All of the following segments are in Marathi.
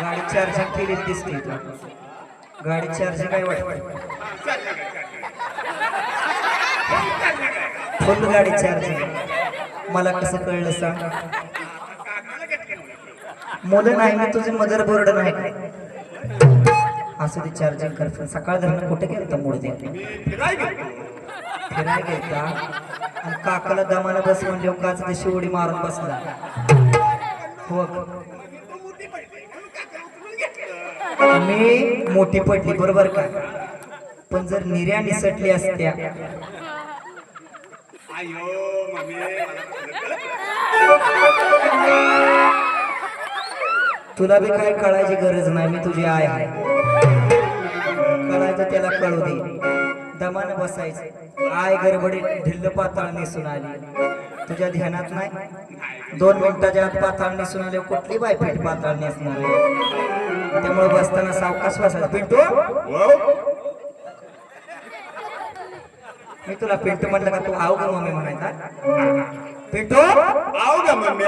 गाडी चार्जिंग केली दिसते गाडी चार्जिंग काय वाटत? फुल गाडी चार्जिंग मला कसं कळलं सांग? मुलं नाही मी तुझे मदरबोर्ड नाही. असं ते चार्जिंग कर. सकाळ धरण कुठे गेलं तर मूड दे फिराय गेलता आणि काकाला दमाला बस म्हणजे काच दिशी उडी मारून बसला. हो मी मोठी पडली बरोबर का? पण जर निर्या निसटली असत्या. तुला बी काय कळायची गरज नाही मी तुझी आय आहे. कळायचं त्याला कळू दे. दमानं बसायचं. आय गडबडीत ढिल्ल पाताळ नेसून आली. तुझ्या ध्यानात नाही? दोन मिनिटाच्या आत पाताळ नेसून आले. कुठली बायपेट पाताळ नेसणार? त्यामुळे बसताना सावकाश बसायचं पिंटू मी तुला पिंटू म्हटलं का तू आव का मम्मी म्हणायचा? पिंटू? आव ग मम्मी.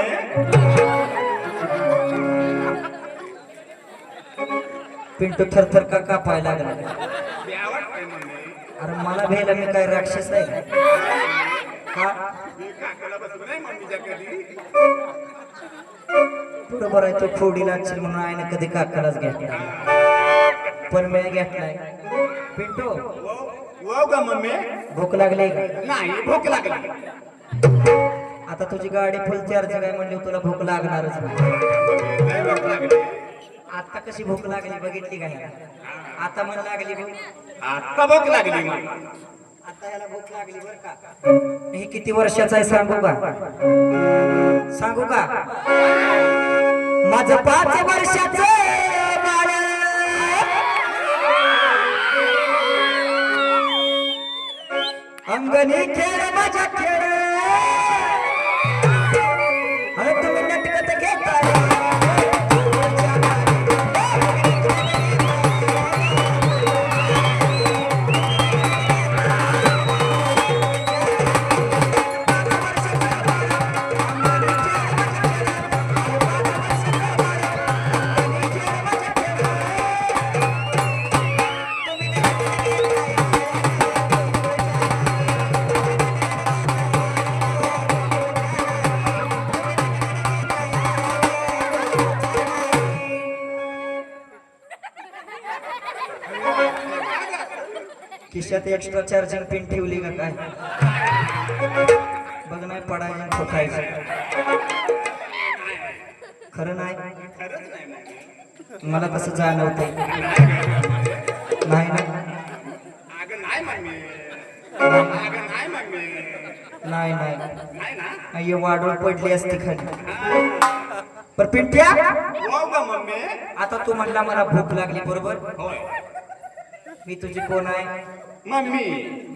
पिंटू थरथर का कापायला लागला? अरे मला भेला मी काय राक्षस आहे का मी काकाला बसलो नाही मम्मीच्या कधी बरोबर आहे तो खोडीला लागशील म्हणून आईने कधी काकालाच घेतला पण मी घेतलाय. पिंटू हो मम्मी? भूक लागली का? नाही भूक लागली. आता तुझी गाडी फुल चार्ज काय म्हणली तुला भूक लागणारच नाही. आता कशी भूक लागली बघितली का ह्याला? आता मला लागली भूक. आता भूक लागली आता याला भूक लागली बर का? हे किती वर्षाचा आहे सांगू का? सांगू का? माझ पाच वर्षाच अंगणी खेळ माझ्या खेळ. तुम्ही नटकत घेता खिशात एक्स्ट्रा चार्जिंग पिन ठेवली का काय? बघ नाही पडायचं फुटायचं खरं नाही? मला कसं जाणवतंय. नाही नाही नाही मम्मी नाही नाही. नाही ना? नाही वाढून पडली असती खाली. पर पिंट्या आता तू म्हणला मला भूक लागली बरोबर? मी तुझी कोण आहे? मम्मी.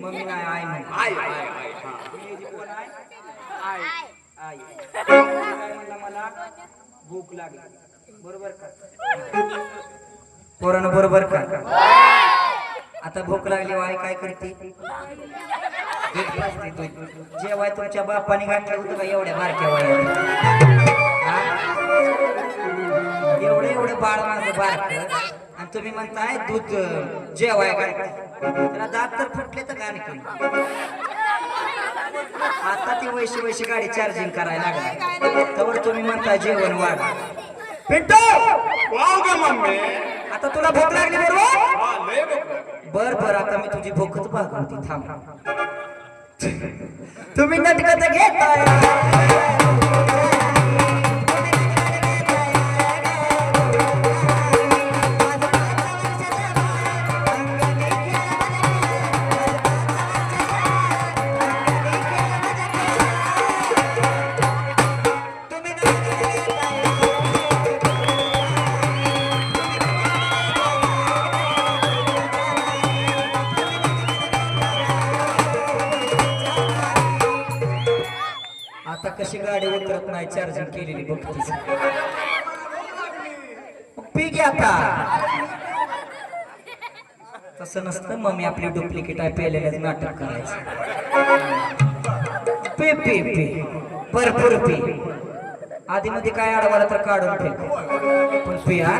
मम्मी नाही आई म्हण आय आय आय हा मी तुझी कोण आहे? आई. आई. काय म्हणला मला भूक लागली. बरोबर का? पोरानं बरोबर का? आता भूक लागली आई काय करते. जेवाय तुमच्या बापाने घातलं होतं का एवढ्या बारक्या वयात? हा? एवढं एवढं बाळ माझं बारक. तुम्ही म्हणताय दूध जेवाय घालताय. त्याला दात तर फुटले तर आणखी आता ती वैशी वैशी गाडी चार्जिंग करायला लागली. तर तुम्ही म्हणताय जेवण वाढ. पिंटू! वाव ग मम्मी. आता तुला भूक लागली बरोबर. बर बर आता मी तुझी भूकच भागवती. थांब. तुम्ही नाटकात घेताय. आता कशी गाडी उतरत नाही चार्जिंग केलेली बघतीस पी घ्या आता. तसं नसतं मम्मी आपली डुप्लिकेट आय पेलेल्याच नाटक करायचं. पे पे पे. भरपूर पे. आधी मध्ये काय अडवाला तर काढून फेक. पण पी हा?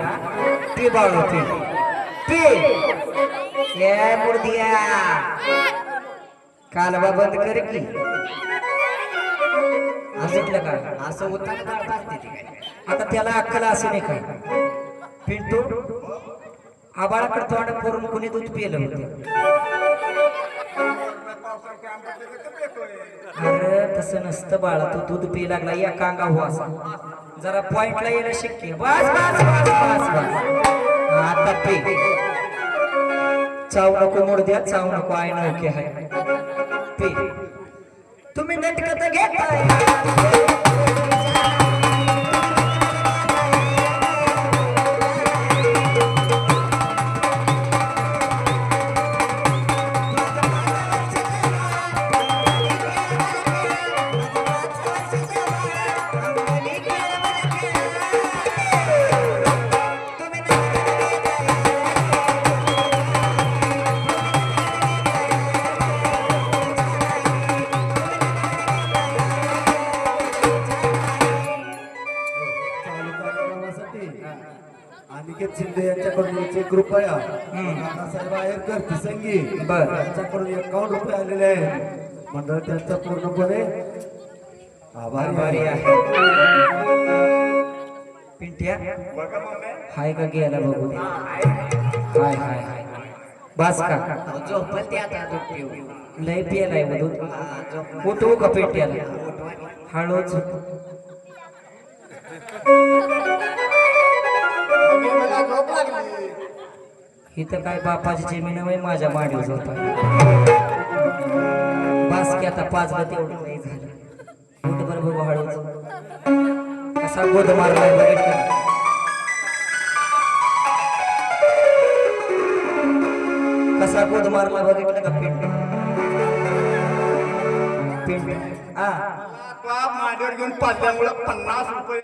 पे बाळू पे. मुर्दिया. कालवा बंद कर की. असं काय असं उतार ती? काय आता त्याला अक्कल असं नाही काय पिंटू आबाळाकडे तोंड करून कोणी दूध पिलं होतं? अरे तसं नसतं बाळा. तू दूध पिय लागला या कांगा हो असा. जरा पॉइंटला येणं शक्य बस बस बस बस बस. आता पी. चाव नको मोड द्या. चाव नको. आय नोके हाय. पी. तुम्ही नेटकत घेताय. रुपया. नानासाहेब आयरकर तिसंगी बर. यांच्याकडून एकावन्न रुपये आलेले आहेत? मंडळ त्यांचा पूर्णपणे आभारी आभारी आहे. आहे. पिंट्या हाय का गेला बघू हाय हाय. हाय बास का? झोपल ते आता पिऊ लय पियालाय मधून. झोप उठवू का पिंट्याला. हळूच. इथं काय बापाची जमीन वय माझ्या माडीवर होता बास की आता पाच ला एवढं नाही झालं. उठ बरं बघू हळूच. गोद मारलाय बघितलं कसा गोद मारला बघितलं का? पिंड. पिंट हा. बाप मांडीवर घेऊन पाजल्यामुळे पन्नास रुपये